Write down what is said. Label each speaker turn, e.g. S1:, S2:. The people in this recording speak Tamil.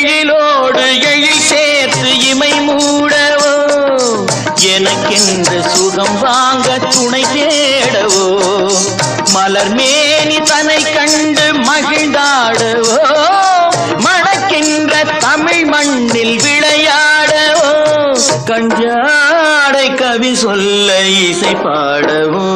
S1: எழிலோடு எழில் சேர்த்து இமை மூடவோ? எனக்கென்று சுகம் வாங்க துணை தேடவோ? மலர் மேனி தனை கண்டு மகிழ்ந்தாடவோ? மணக்கின்ற தமிழ் மண்ணில் விளையாடவோ? கஞ்சாடை கவி சொல்ல இசை பாடவோ